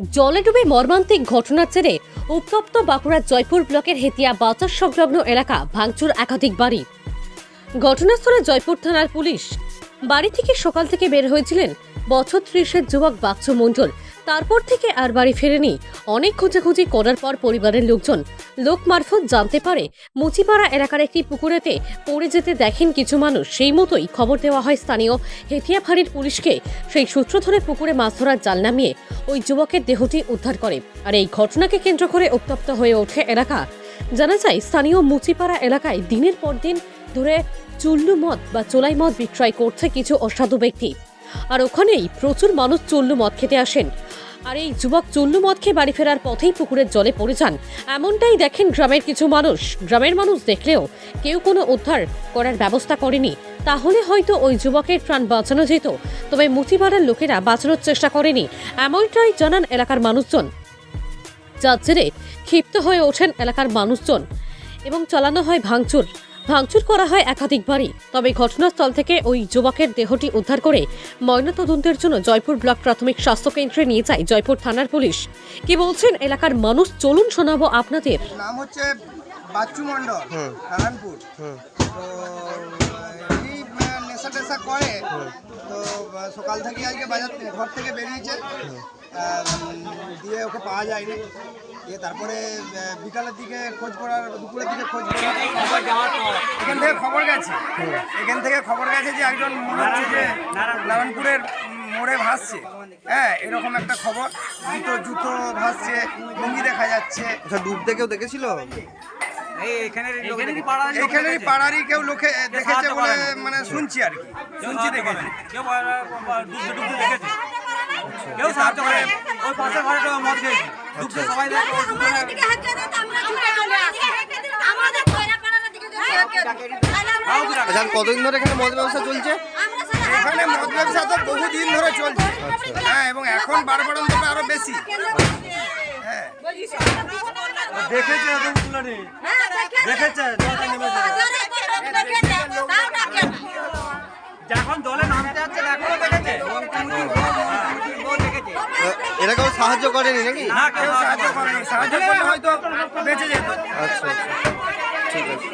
জলে ডুবে মর্মান্তিক ঘটনার জেরে উত্তপ্ত বাঁকুড়ার জয়পুর ব্লকের হেতিয়া বাজার সংলগ্ন এলাকা ভাঙচুর একাধিক বাড়ি। ঘটনাস্থলে জয়পুর থানার পুলিশ। বাড়ি থেকে সকাল থেকে বের হয়েছিলেন বছর ত্রিশের যুবক বাক্স মণ্ডল। তারপর থেকে আর বাড়ি ফেরেনি। অনেক খোঁজাখুঁজি করার পর পরিবারের লোকজন লোক মারফত জানতে পারে, মুচিপাড়া এলাকার একটি পুকুরেতে পড়ে যেতে দেখেন কিছু মানুষ। সেই মতোই খবর দেওয়া হয় স্থানীয় হেতিয়া ফাঁড়ির পুলিশকে। সেই সূত্র ধরে পুকুরে মাছ ধরার জাল নামিয়ে ওই যুবকের দেহটি উদ্ধার করে আর এই ঘটনাকে কেন্দ্র করে উত্তপ্ত হয়ে ওঠে এলাকা। জানা যায়, স্থানীয় মুচিপাড়া এলাকায় দিনের পর দিন ধরে চুল্লু মদ বা চোলাই মদ বিক্রয় করছে কিছু অসাধু ব্যক্তি। আর ওখানেই প্রচুর মানুষ চুল্লু মদ খেতে আসেন। আর এই যুবক চুল্লু মদ খেয়ে বাড়ি ফেরার পথেই পুকুরের জলে পড়ে যান। এমনটাই দেখেন গ্রামের কিছু মানুষ। গ্রামের মানুষ দেখলেও কেউ কোনো উদ্ধার করার ব্যবস্থা করেনি। তাহলে হয়তো ওই যুবকের প্রাণ বাঁচানো যেত, তবে মুচিপাড়ার লোকেরা বাঁচানোর চেষ্টা করেনি। এমনটাই জানান এলাকার মানুষজন। যার জেরে ক্ষিপ্ত হয়ে ওঠেন এলাকার মানুষজন এবং চালানো হয় ভাঙচুর। ভাঙচুর করা হয় একাধিক বাড়ি তবে ঘটনাস্থল থেকে ওই যুবকের দেহটি উদ্ধার করে ময়নাতদন্তের জন্য জয়পুর ব্লক প্রাথমিক স্বাস্থ্য কেন্দ্রে নিয়ে যায় জয়পুর থানার পুলিশ। কি বলছেন এলাকার মানুষ? চলুন শোনাবো আপনাদের। নাম হচ্ছে বাচ্চু মণ্ডল নারায়ণপুর তো এই নেশা টেশা করে। তো সকাল থেকে আজকে বাজার ঘর থেকে বেরিয়েছে। দিয়ে ওকে পাওয়া যায়নি। দিয়ে তারপরে বিকালের দিকে খোঁজ করার দুপুরের দিকে খোঁজ করার এখান থেকে খবর গেছে। এখান থেকে খবর গেছে যে একজন মনে হচ্ছে যে নারায়ণপুরের মোড়ে ভাসছে। হ্যাঁ এরকম একটা খবর। জুতো জুতো ভাসছে লুঙ্গি দেখা যাচ্ছে। আচ্ছা ডুবতে কেউ দেখেছিল? এখানেরই পাড়ারই কেউ লোকে দেখেছে বলে মানে শুনছি আর কি। শুনছি দেখেছি। কেউ সাহায্য করে ওই পাশের ঘরে তো মদ খেয়েছে। সবাই দেখে আর কতদিন ধরে এখানে মদ ব্যবসা চলছে? এখানে মদ ব্যবসা তো বহুদিন ধরে চলছে। হ্যাঁ এবং এখন বারবারন্তটা আরও বেশি। হ্যাঁ। দেখেছে দেখেছে এরা কেউ সাহায্য করেনি নাকি? না কেউ সাহায্য করেনি। সাহায্য করলে হয়তো বেঁচে যেত। আচ্ছা আচ্ছা। ঠিক আছে।